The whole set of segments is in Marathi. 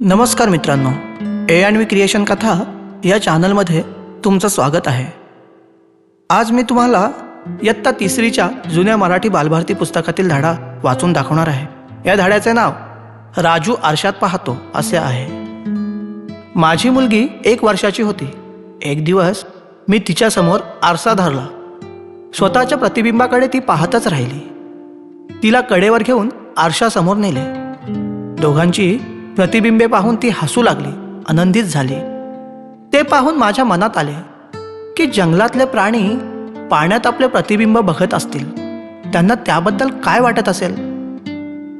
नमस्कार मित्रांनो ए अँड व्ही क्रिएशन कथा या चॅनलमध्ये तुमचं स्वागत आहे. आज मी तुम्हाला इयत्ता तिसरीच्या जुन्या मराठी बालभारती पुस्तकातील धडा वाचून दाखवणार आहे. या धड्याचे नाव राजू आरशात पाहतो असे आहे. माझी मुलगी एक वर्षाची होती. एक दिवस मी तिच्यासमोर आरसा धरला. स्वतःच्या प्रतिबिंबाकडे ती पाहतच राहिली. तिला कडेवर घेऊन आरशासमोर नेले. दोघांची प्रतिबिंबे पाहून ती हसू लागली आनंदित झाली. ते पाहून माझ्या मनात आले की जंगलातले प्राणी पाण्यात आपले प्रतिबिंब बघत असतील. त्यांना त्याबद्दल काय वाटत असेल?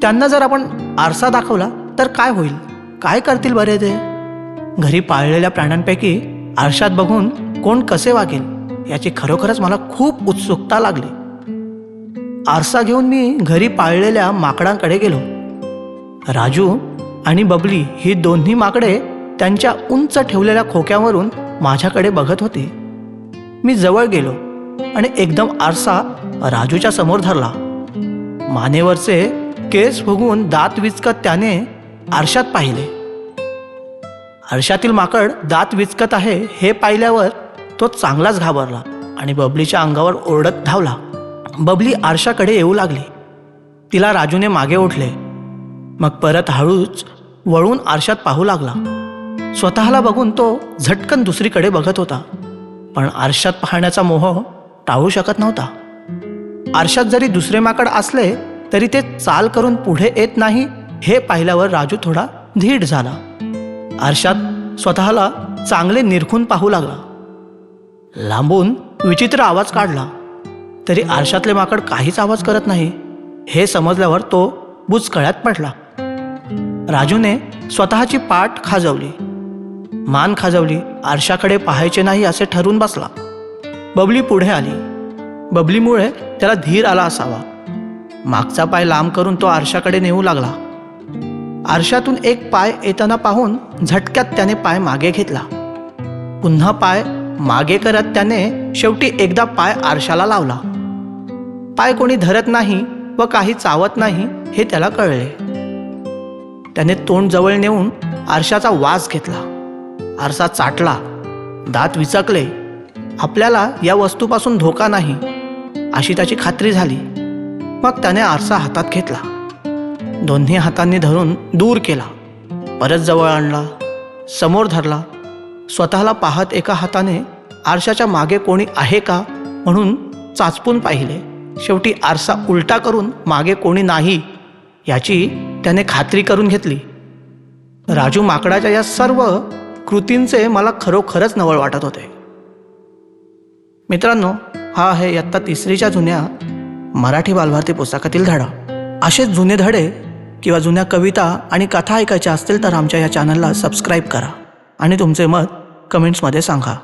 त्यांना जर आपण आरसा दाखवला तर काय होईल? काय करतील बरे ते? घरी पाळलेल्या प्राण्यांपैकी आरशात बघून कोण कसे वागेल याची खरोखरच मला खूप उत्सुकता लागली. आरसा घेऊन मी घरी पाळलेल्या माकडांकडे गेलो. राजू आणि बबली ही दोन्ही माकडे त्यांच्या उंच ठेवलेल्या खोक्यावरून माझ्याकडे बघत होती. मी जवळ गेलो आणि एकदम आरसा राजूच्या समोर धरला. मानेवरचे केस फुगवून दात विचकत त्याने आरशात पाहिले. आरशातील माकड दात विचकत आहे हे पाहिल्यावर तो चांगलाच घाबरला आणि बबलीच्या अंगावर ओरडत धावला. बबली आरशाकडे येऊ लागली. तिला राजूने मागे उठले मग परत हळूच वळून आरशात पाहू लागला. स्वतःला बघून तो झटकन दुसरीकडे बघत होता. पण आरशात पाहण्याचा मोह टाळू शकत नव्हता. आरशात जरी दुसरे माकड असले तरी ते चाल करून पुढे येत नाही हे पाहिल्यावर राजू थोडा धीट झाला. आरशात स्वतःला चांगले निरखून पाहू लागला. लांबून विचित्र आवाज काढला. तरी आरशातले माकड काहीच आवाज करत नाही हे समजल्यावर तो बुचकळ्यात पडला. राजूने स्वतःची पाठ खाजवली. मान खाजवली आरशाकडे पाहायचे नाही असे ठरून बसला. बबली पुढे आली. बबलीमुळे त्याला धीर आला असावा. मागचा पाय लांब करून तो आरशाकडे नेऊ लागला. आरशातून एक पाय येताना पाहून झटक्यात त्याने पाय मागे घेतला. पुन्हा पाय मागे करत त्याने शेवटी एकदा पाय आरशाला लावला. पाय कोणी धरत नाही व काही चावत नाही हे त्याला कळले. त्याने तोंड जवळ नेऊन आरशाचा वास घेतला. आरसा चाटला. दात विचकले. आपल्याला या वस्तूपासून धोका नाही अशी त्याची खात्री झाली. मग त्याने आरसा हातात घेतला. दोन्ही हातांनी धरून दूर केला. परत जवळ आणला. समोर धरला. स्वतःला पाहत एका हाताने आरशाच्या मागे कोणी आहे का म्हणून चाचपून पाहिले. शेवटी आरसा उलटा करून मागे कोणी नाही याची त्याने खात्री करून घेतली. राजू माकडाच्या या सर्व कृतींचे मला खरोखरच नवळ वाटत होते. मित्रांनो हा आहे इयत्ता तिसरीच्या जुन्या मराठी बालभारती पुस्तकातील धडा. असेच जुने धडे किंवा जुन्या कविता आणि कथा ऐकायच्या असतील तर आमच्या या चॅनलला सबस्क्राईब करा. आणि तुमचे मत कमेंट्समध्ये सांगा.